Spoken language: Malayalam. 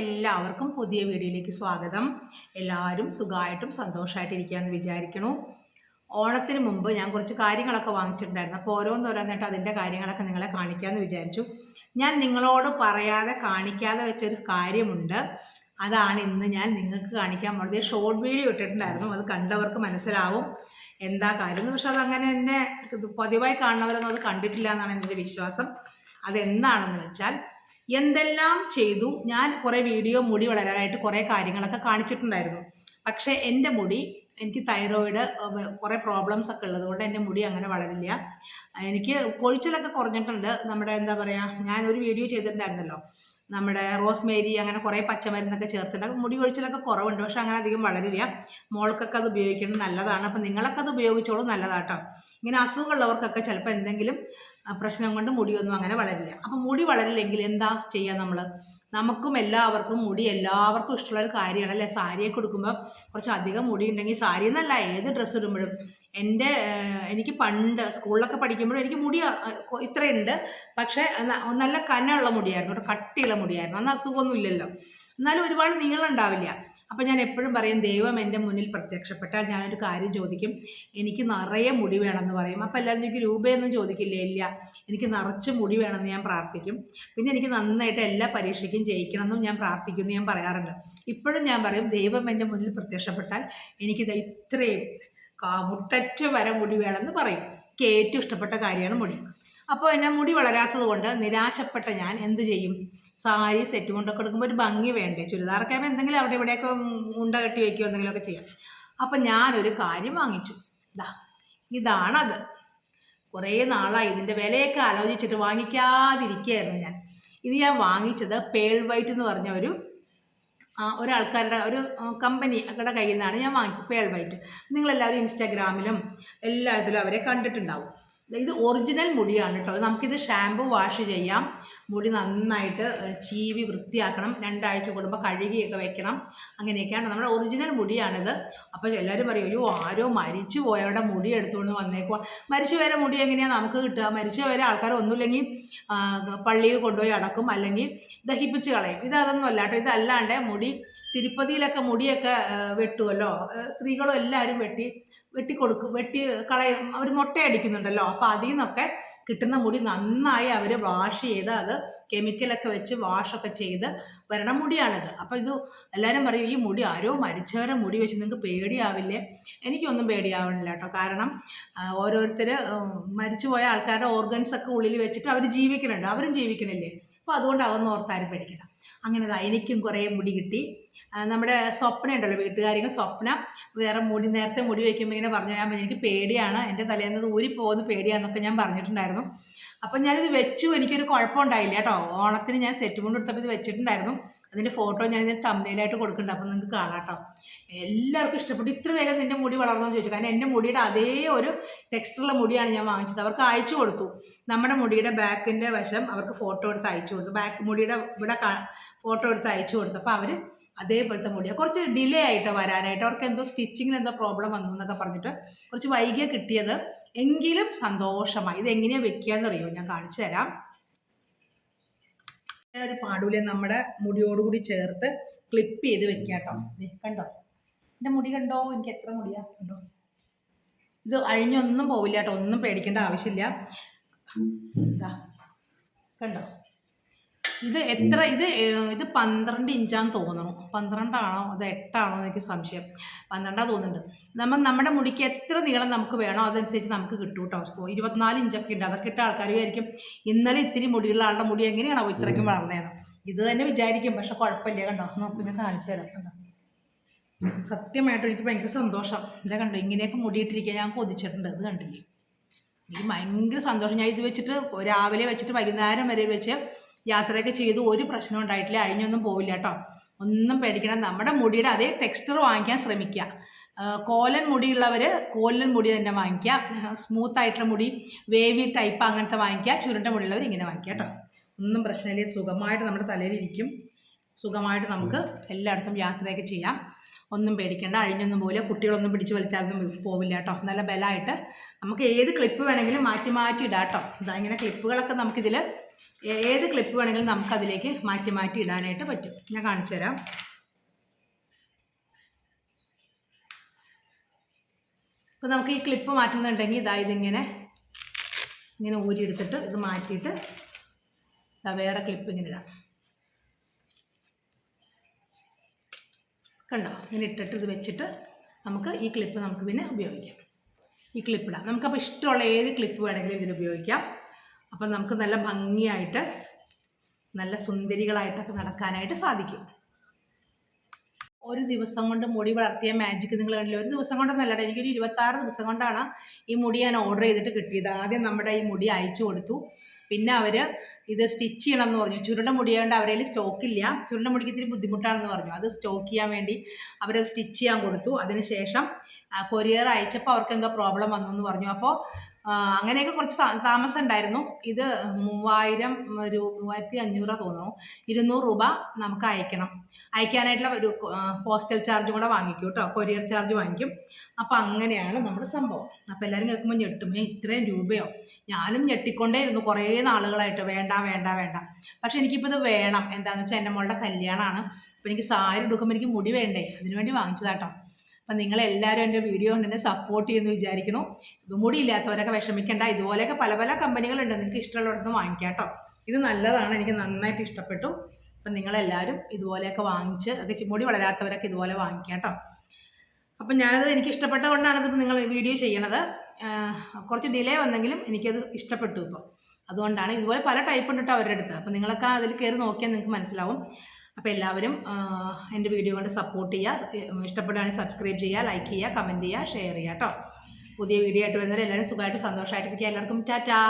എല്ലാവർക്കും പുതിയ വീഡിയോയിലേക്ക് സ്വാഗതം. എല്ലാവരും സുഖമായിട്ടും സന്തോഷമായിട്ടിരിക്കുകയെന്ന് വിചാരിക്കണു. ഓണത്തിന് മുമ്പ് ഞാൻ കുറച്ച് കാര്യങ്ങളൊക്കെ വാങ്ങിച്ചിട്ടുണ്ടായിരുന്നു. അപ്പോൾ ഓരോന്നോരോന്നിട്ട് അതിന്റെ കാര്യങ്ങളൊക്കെ നിങ്ങളെ കാണിക്കാമെന്ന് വിചാരിച്ചു. ഞാൻ നിങ്ങളോട് പറയാതെ കാണിക്കാതെ വെച്ചൊരു കാര്യമുണ്ട്. അതാണ് ഇന്ന് ഞാൻ നിങ്ങൾക്ക് കാണിക്കാൻ പോകുന്നത് ഷോർട്ട് വീഡിയോ ഇട്ടിട്ടുണ്ടായിരുന്നു. അത് കണ്ടവർക്ക് മനസ്സിലാവും എന്താ കാര്യം. പക്ഷെ അതങ്ങനെ എന്നെ പതിവായി കാണുന്നവരൊന്നും അത് കണ്ടിട്ടില്ല എന്നാണ് എന്റെ വിശ്വാസം. അതെന്താണെന്ന് വെച്ചാൽ എന്തെല്ലാം ചെയ്തു. ഞാൻ കുറേ വീഡിയോ മുടി വളരാനായിട്ട് കുറേ കാര്യങ്ങളൊക്കെ കാണിച്ചിട്ടുണ്ടായിരുന്നു. പക്ഷേ എന്റെ മുടി എനിക്ക് തൈറോയിഡ് കുറേ പ്രോബ്ലംസ് ഒക്കെ ഉള്ളതുകൊണ്ട് എന്റെ മുടി അങ്ങനെ വളരില്ല. എനിക്ക് കൊഴിച്ചിലൊക്കെ കുറഞ്ഞിട്ടുണ്ട്. നമ്മുടെ എന്താ പറയുക ഒരു വീഡിയോ ചെയ്തിട്ടുണ്ടായിരുന്നല്ലോ. നമ്മുടെ റോസ്മേരി അങ്ങനെ കുറേ പച്ചമരുന്നൊക്കെ ചേർത്തിട്ടുണ്ട്. മുടി കൊഴിച്ചിലൊക്കെ കുറവുണ്ട്. പക്ഷെ അങ്ങനെ അധികം വളരില്ല. മോൾക്കൊക്കെ അത് ഉപയോഗിക്കണം നല്ലതാണ്. അപ്പം നിങ്ങളൊക്കെ അത് ഉപയോഗിച്ചോളൂ നല്ലതാട്ടോ. ഇങ്ങനെ അസുഖമുള്ളവർക്കൊക്കെ ചിലപ്പോൾ എന്തെങ്കിലും പ്രശ്നം കൊണ്ട് മുടിയൊന്നും അങ്ങനെ വളരില്ല. അപ്പം മുടി വളരില്ലെങ്കിൽ എന്താ ചെയ്യുക നമ്മൾ നമുക്കും എല്ലാവർക്കും മുടി എല്ലാവർക്കും ഇഷ്ടമുള്ള ഒരു കാര്യമാണ് അല്ലേ? സാരിയൊക്കെ കൊടുക്കുമ്പോൾ കുറച്ച് അധികം മുടി ഉണ്ടെങ്കിൽ സാരി എന്നല്ല ഏത് ഡ്രസ്സ് ഇടുമ്പോഴും. എന്റെ എനിക്ക് പണ്ട് സ്കൂളിലൊക്കെ പഠിക്കുമ്പോഴും എനിക്ക് മുടി ഇത്രയുണ്ട്. പക്ഷേ നല്ല കനമുള്ള മുടിയായിരുന്നു കേട്ടോ കട്ടിയുള്ള മുടിയായിരുന്നു. അന്ന് അസുഖമൊന്നും ഇല്ലല്ലോ. എന്നാലും ഒരുപാട് നീളം ഉണ്ടാവില്ല. അപ്പം ഞാൻ എപ്പോഴും പറയും ദൈവം എന്റെ മുന്നിൽ പ്രത്യക്ഷപ്പെട്ടാൽ ഞാനൊരു കാര്യം ചോദിക്കും. എനിക്ക് നിറയെ മുടി വേണമെന്ന് പറയും. അപ്പം എല്ലാവരും എനിക്ക് രൂപയൊന്നും ചോദിക്കില്ല? ഇല്ല. എനിക്ക് നിറച്ച് മുടി വേണമെന്ന് ഞാൻ പ്രാർത്ഥിക്കും. പിന്നെ എനിക്ക് നന്നായിട്ട് എല്ലാ പരീക്ഷയ്ക്കും ജയിക്കണമെന്നും ഞാൻ പ്രാർത്ഥിക്കുന്നു ഞാൻ പറയാറുണ്ട്. ഇപ്പോഴും ഞാൻ പറയും ദൈവം എന്റെ മുന്നിൽ പ്രത്യക്ഷപ്പെട്ടാൽ എനിക്കിത് ഇത്രയും മുട്ടറ്റ വരെ മുടി വേണമെന്ന് പറയും. എനിക്ക് ഏറ്റവും ഇഷ്ടപ്പെട്ട കാര്യമാണ് മുടി. അപ്പോൾ എന്നെ മുടി വളരാത്തത് കൊണ്ട് നിരാശപ്പെട്ട ഞാൻ എന്ത് ചെയ്യും? സാരി സെറ്റ് കൊണ്ടൊക്കെ എടുക്കുമ്പോൾ ഒരു ഭംഗി വേണ്ടേ? ചുരിദാറൊക്കെ ആകുമ്പോൾ എന്തെങ്കിലും അവിടെ ഇവിടെയൊക്കെ ഉണ്ട കെട്ടി വയ്ക്കുകയോ എന്തെങ്കിലുമൊക്കെ ചെയ്യാം. അപ്പം ഞാനൊരു കാര്യം വാങ്ങിച്ചു. ഇതാ ഇതാണത്. കുറേ നാളായി. ഇതിന്റെ വിലയൊക്കെ ആലോചിച്ചിട്ട് വാങ്ങിക്കാതിരിക്കുകയായിരുന്നു ഞാൻ. ഇത് ഞാൻ വാങ്ങിച്ചത് പേൾ വൈറ്റ് എന്ന് പറഞ്ഞ ഒരു ഒരാൾക്കാരുടെ ഒരു കമ്പനി അവരുടെ കയ്യിൽ നിന്നാണ് ഞാൻ വാങ്ങിച്ചത് പേൾ വൈറ്റ് നിങ്ങളെല്ലാവരും ഇൻസ്റ്റാഗ്രാമിലും എല്ലാത്തിലും അവരെ കണ്ടിട്ടുണ്ടാവും. ഇത് ഒറിജിനൽ മുടിയാണ് കേട്ടോ. നമുക്കിത് ഷാമ്പു വാഷ് ചെയ്യാം. മുടി നന്നായിട്ട് ചീവി വൃത്തിയാക്കണം. രണ്ടാഴ്ച കൂടുമ്പോൾ കഴുകിയൊക്കെ വെക്കണം. അങ്ങനെയൊക്കെയാണ് നമ്മുടെ ഒറിജിനൽ മുടിയാണിത്. അപ്പോൾ എല്ലാവരും പറയും അയ്യോ ആരോ മരിച്ചു പോയവരുടെ മുടി എടുത്തുകൊണ്ട് വന്നേക്കുക മരിച്ചു വരെ മുടി എങ്ങനെയാണ് നമുക്ക് കിട്ടുക? മരിച്ചു വരെ ആൾക്കാർ ഒന്നുമില്ലെങ്കിൽ പള്ളിയിൽ കൊണ്ടുപോയി അടക്കും. അല്ലെങ്കിൽ ദഹിപ്പിച്ച് കളയും. ഇത് അതൊന്നും അല്ല കേട്ടോ. ഇതല്ലാണ്ട് മുടി തിരുപ്പതിയിലൊക്കെ മുടിയൊക്കെ വെട്ടുമല്ലോ സ്ത്രീകളും എല്ലാവരും വെട്ടി വെട്ടി കൊടുക്കും വെട്ടി കളയും. അവർ മുട്ടയടിക്കുന്നുണ്ടല്ലോ. അപ്പോൾ അതിൽ നിന്നൊക്കെ കിട്ടുന്ന മുടി നന്നായി അവർ വാഷ് ചെയ്ത് അത് കെമിക്കലൊക്കെ വെച്ച് വാഷൊക്കെ ചെയ്ത് വരണ മുടിയാണിത്. അപ്പോൾ ഇത് എല്ലാവരും പറയും ഈ മുടി ആരോ മരിച്ചവരെ മുടി വെച്ച് നിങ്ങൾക്ക് പേടിയാവില്ലേ? എനിക്കൊന്നും പേടിയാവണില്ല കേട്ടോ. കാരണം ഓരോരുത്തർ മരിച്ചു പോയ ആൾക്കാരുടെ ഓർഗൻസ് ഒക്കെ ഉള്ളിൽ വെച്ചിട്ട് അവർ ജീവിക്കുന്നുണ്ട്. അവരും ജീവിക്കണില്ലേ അപ്പോൾ അതുകൊണ്ട് അതൊന്നും ഓർത്താരും പേടിക്കണം അങ്ങനെ എനിക്കും കുറേ മുടി കിട്ടി. നമ്മുടെ സ്വപ്ന ഉണ്ടല്ലോ വീട്ടുകാരികൾ സ്വപ്ന. വേറെ മുടി നേരത്തെ മുടി വയ്ക്കുമ്പോൾ ഇങ്ങനെ പറഞ്ഞു ഞാൻ എനിക്ക് പേടിയാണ്. എന്റെ തലേന്ന് ഊരി പോകുന്ന പേടിയാണെന്നൊക്കെ ഞാൻ പറഞ്ഞിട്ടുണ്ടായിരുന്നു. അപ്പം ഞാനിത് വെച്ചു. എനിക്കൊരു കുഴപ്പമുണ്ടായില്ല കേട്ടോ. ഓണത്തിന് ഞാൻ സെറ്റ് മുണ്ട് എടുത്തപ്പോൾ ഇത് വെച്ചിട്ടുണ്ടായിരുന്നു. അതിന്റെ ഫോട്ടോ ഞാൻ ഇതിന് തമ്മിലായിട്ട് കൊടുക്കുന്നുണ്ട്. അപ്പം നിങ്ങൾക്ക് കാണാട്ടോ. എല്ലാവർക്കും ഇഷ്ടപ്പെട്ടു. ഇത്ര വേഗം നിന്റെ മുടി വളർന്നു ചോദിച്ചു. കാരണം എന്റെ മുടിയുടെ അതേ ഒരു ടെക്സ്റ്ററുള്ള മുടിയാണ് ഞാൻ വാങ്ങിച്ചത്. അവർക്ക് അയച്ചു കൊടുത്തു. നമ്മുടെ മുടിയുടെ ബാക്കിന്റെ വശം അവർക്ക് ഫോട്ടോ എടുത്ത് അയച്ചു കൊടുത്തു. ബാക്ക് മുടിയുടെ ഇവിടെ ഫോട്ടോ എടുത്ത് അയച്ചു കൊടുത്തു. അപ്പോൾ അവർ അതേപോലത്തെ മുടിയാണ് കുറച്ച് ഡിലേ ആയിട്ട് വരാനായിട്ട്. അവർക്ക് എന്തോ സ്റ്റിച്ചിങ്ങിന് എന്തോ പ്രോബ്ലം വന്നു എന്നൊക്കെ പറഞ്ഞിട്ട് കുറച്ച് വൈകിയ കിട്ടിയത്. എങ്കിലും സന്തോഷമായി. ഇത് എങ്ങനെയാണ് വെക്കുക എന്നറിയോ ഞാൻ കാണിച്ചു തരാം. ഒരു പാടൂലെ നമ്മുടെ മുടിയോടുകൂടി ചേർത്ത് ക്ലിപ്പ് ചെയ്ത് വെക്കാട്ടോ കണ്ടോ? എന്റെ മുടി കണ്ടോ? എനിക്ക് എത്ര മുടിയാ? കണ്ടോ? ഇത് അഴിഞ്ഞൊന്നും പോവില്ല കേട്ടോ ഒന്നും പേടിക്കേണ്ട ആവശ്യമില്ല. കണ്ടോ? ഇത് എത്ര ഇത് ഇത് പന്ത്രണ്ട് ഇഞ്ചാന്ന് തോന്നണം. പന്ത്രണ്ടാണോ അത് എട്ടാണോ എനിക്ക് സംശയം. പന്ത്രണ്ടാ തോന്നുന്നുണ്ട്. നമ്മൾ നമ്മുടെ മുടിക്ക് എത്ര നീളം നമുക്ക് വേണോ അതനുസരിച്ച് നമുക്ക് കിട്ടും കേട്ടോ ഇരുപത്തിനാല് ഇഞ്ചൊക്കെ ഉണ്ട്. അതൊക്കെ ഇട്ട ആൾക്കാർ വിചാരിക്കും ഇന്നലെ ഇത്തിരി മുടിയുള്ള ആളുടെ മുടി എങ്ങനെയാണോ ഇത്രയ്ക്കും വളർന്നതെന്ന്. ഇത് തന്നെ വിചാരിക്കും പക്ഷെ കുഴപ്പമില്ല കണ്ടോ? നമുക്ക് ഞാൻ കാണിച്ചു തരാം കണ്ടോ? സത്യമായിട്ടും എനിക്ക് ഭയങ്കര സന്തോഷം. ഇതാ കണ്ടോ ഇങ്ങനെയൊക്കെ മുടിയിട്ടിരിക്കാൻ ഞാൻ കൊതിച്ചിട്ടുണ്ട്. അത് കണ്ടില്ലേ? എനിക്ക് ഭയങ്കര സന്തോഷം. ഞാൻ ഇത് വെച്ചിട്ട് രാവിലെ വെച്ചിട്ട് വൈകുന്നേരം വരെ വെച്ച് യാത്രയൊക്കെ ചെയ്തു. ഒരു പ്രശ്നം ഉണ്ടായിട്ടില്ല. അഴിഞ്ഞൊന്നും പോവില്ല കേട്ടോ ഒന്നും പേടിക്കണം നമ്മുടെ മുടിയുടെ അതേ ടെക്സ്ചർ വാങ്ങിക്കാൻ ശ്രമിക്കുക കോലൻ മുടിയുള്ളവർ കോലൻ മുടി തന്നെ വാങ്ങിക്കുക സ്മൂത്ത് ആയിട്ടുള്ള മുടി വേവി ടൈപ്പ് അങ്ങനത്തെ വാങ്ങിക്കുക ചുരുണ്ട മുടിയുള്ളവർ ഇങ്ങനെ വാങ്ങിക്കുക കേട്ടോ ഒന്നും പ്രശ്നമില്ല. സുഖമായിട്ട് നമ്മുടെ തലയിൽ ഇരിക്കും. സുഖമായിട്ട് നമുക്ക് എല്ലായിടത്തും യാത്രയൊക്കെ ചെയ്യാം. ഒന്നും പേടിക്കേണ്ട. അഴിഞ്ഞൊന്നും പോലെ കുട്ടികളൊന്നും പിടിച്ച് വലിച്ചാലൊന്നും പോവില്ല കേട്ടോ. നല്ല ബലമായിട്ട് നമുക്ക് ഏത് ക്ലിപ്പ് വേണമെങ്കിലും മാറ്റി മാറ്റി ഇടാം കേട്ടോ. ഇതാ ഇങ്ങനെ ക്ലിപ്പുകളൊക്കെ നമുക്കിതിൽ ഏത് ക്ലിപ്പ് വേണമെങ്കിലും നമുക്കതിലേക്ക് മാറ്റി മാറ്റി ഇടാനായിട്ട് പറ്റും. ഞാൻ കാണിച്ചു തരാം. അപ്പോൾ നമുക്ക് ഈ ക്ലിപ്പ് മാറ്റുന്നുണ്ടെങ്കിൽ ഇതാ ഇതിങ്ങനെ ഇങ്ങനെ ഊരിയെടുത്തിട്ട് ഇത് മാറ്റിയിട്ട് വേറെ ക്ലിപ്പ് ഇങ്ങനെ ഇടാം. കണ്ടോ? ഇങ്ങനെ ഇട്ടിട്ട് ഇത് വെച്ചിട്ട് നമുക്ക് ഈ ക്ലിപ്പ് നമുക്ക് പിന്നെ ഉപയോഗിക്കാം. ഈ ക്ലിപ്പിടാം നമുക്കപ്പോൾ ഇഷ്ടമുള്ള ഏത് ക്ലിപ്പ് വേണമെങ്കിലും ഇതിന് ഉപയോഗിക്കാം. അപ്പം നമുക്ക് നല്ല ഭംഗിയായിട്ട് നല്ല സുന്ദരികളായിട്ടൊക്കെ നടക്കാനായിട്ട് സാധിക്കും. ഒരു ദിവസം കൊണ്ട് മുടി വളർത്തിയ മാജിക് നിങ്ങൾ കണ്ടില്ലേ? ഒരു ദിവസം കൊണ്ടൊന്നല്ല. എനിക്കൊരു ഇരുപത്താറ് ദിവസം കൊണ്ടാണ് ഈ മുടി ഞാൻ ഓർഡർ ചെയ്തിട്ട് കിട്ടിയത്. ആദ്യം നമ്മുടെ ഈ മുടി അയച്ചു കൊടുത്തു. പിന്നെ അവർ ഇത് സ്റ്റിച്ച് ചെയ്യണം എന്ന് പറഞ്ഞു. ചുരുണ്ട മുടിയായതുകൊണ്ട് അവരെ സ്റ്റോക്ക് ഇല്ല. ചുരുണ്ട മുടിക്ക് ഇത്തിരി ബുദ്ധിമുട്ടാണെന്ന് പറഞ്ഞു. അത് സ്റ്റോക്ക് ചെയ്യാൻ വേണ്ടി അവരത് സ്റ്റിച്ച് ചെയ്യാൻ കൊടുത്തു. അതിനുശേഷം കൊറിയർ അയച്ചപ്പോൾ അവർക്ക് എന്തോ പ്രോബ്ലം വന്നു എന്ന് പറഞ്ഞു. അപ്പോൾ അങ്ങനെയൊക്കെ കുറച്ച് താമസം ഉണ്ടായിരുന്നു ഇത് മൂവായിരം ഒരു മൂവായിരത്തി അഞ്ഞൂറ് തോന്നുന്നു. ഇരുന്നൂറ് രൂപ നമുക്ക് അയക്കണം. അയക്കാനായിട്ടുള്ള ഒരു പോസ്റ്റൽ ചാർജ് കൂടെ വാങ്ങിക്കും കേട്ടോ കൊറിയർ ചാർജ് വാങ്ങിക്കും. അപ്പം അങ്ങനെയാണ് നമ്മുടെ സംഭവം. അപ്പം എല്ലാവരും കേൾക്കുമ്പോൾ ഞെട്ടും. "ഏ, ഇത്രയും രൂപയോ? ഞാനും ഞെട്ടിക്കൊണ്ടേ ഇരുന്നു കുറേ നാളുകളായിട്ട്. വേണ്ട വേണ്ട വേണ്ട. പക്ഷെ എനിക്കിപ്പോൾ ഇത് വേണം. എന്താണെന്ന് വെച്ചാൽ എന്റെ മോളുടെ കല്യാണമാണ് അപ്പോൾ എനിക്ക് സാരി എടുക്കുമ്പോൾ എനിക്ക് മുടി വേണ്ടേ? അതിനുവേണ്ടി വാങ്ങിച്ചതാട്ടോ അപ്പം നിങ്ങളെല്ലാവരും എന്റെ വീഡിയോ കൊണ്ട് എന്നെ സപ്പോർട്ട് ചെയ്യുമെന്ന് വിചാരിക്കുന്നു. മുടി ഇല്ലാത്തവരൊക്കെ വിഷമിക്കേണ്ട. ഇതുപോലെയൊക്കെ പല പല കമ്പനികളുണ്ട് നിങ്ങൾക്ക് ഇഷ്ടമുള്ളിടത്ത് വാങ്ങിക്കാം കേട്ടോ. ഇത് നല്ലതാണ്. എനിക്ക് നന്നായിട്ട് ഇഷ്ടപ്പെട്ടു. അപ്പം നിങ്ങളെല്ലാവരും ഇതുപോലെയൊക്കെ വാങ്ങിച്ച് ഒക്കെ മുടി വളരാത്തവരൊക്കെ ഇതുപോലെ വാങ്ങിക്കാം കേട്ടോ. അപ്പം ഞാനത് എനിക്ക് ഇഷ്ടപ്പെട്ട കൊണ്ടാണ് ഇത് നിങ്ങൾ വീഡിയോ ചെയ്യണത്. കുറച്ച് ഡിലേ വന്നെങ്കിലും എനിക്കത് ഇഷ്ടപ്പെട്ടു ഇപ്പോൾ അതുകൊണ്ടാണ് ഇതുപോലെ പല ടൈപ്പ് ഉണ്ട് കേട്ടോ അവരുടെ അടുത്ത്. അപ്പം നിങ്ങളൊക്കെ അതിൽ കയറി നോക്കിയാൽ നിങ്ങൾക്ക് മനസ്സിലാവും. അപ്പോൾ എല്ലാവരും എന്റെ വീഡിയോ കൊണ്ട് സപ്പോർട്ട് ചെയ്യുക ഇഷ്ടപ്പെടുകയാണെങ്കിൽ സബ്സ്ക്രൈബ് ചെയ്യുക ലൈക്ക് ചെയ്യുക കമന്റ് ചെയ്യുക ഷെയർ ചെയ്യുക കേട്ടോ പുതിയ വീഡിയോ ആയിട്ട് വരുന്നവരെ എല്ലാവരും സുഖമായിട്ട് സന്തോഷമായിട്ടിരിക്കുക. എല്ലാവർക്കും ടാറ്റാ.